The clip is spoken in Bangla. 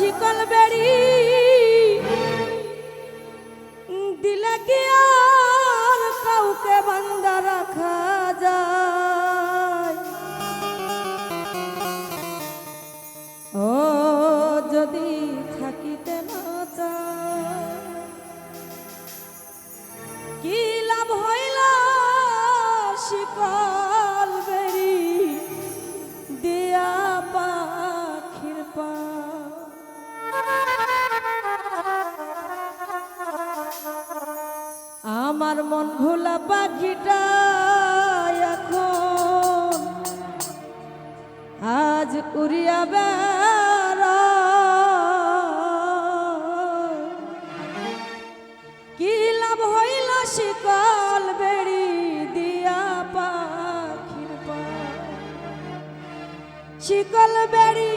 শিকল বেড়ি দিলে কি আর কাউকে বান্দা রাখা যায়? ও, যদি থাকিতে না চায়, কি লাভ হয় আমার মন ভোলা পাখিটা এখন। আজ উড়িয়া বেড়া কি লাভ হইল শিকল বেড়ি দিয়া পাখির পা শিকল বেড়ি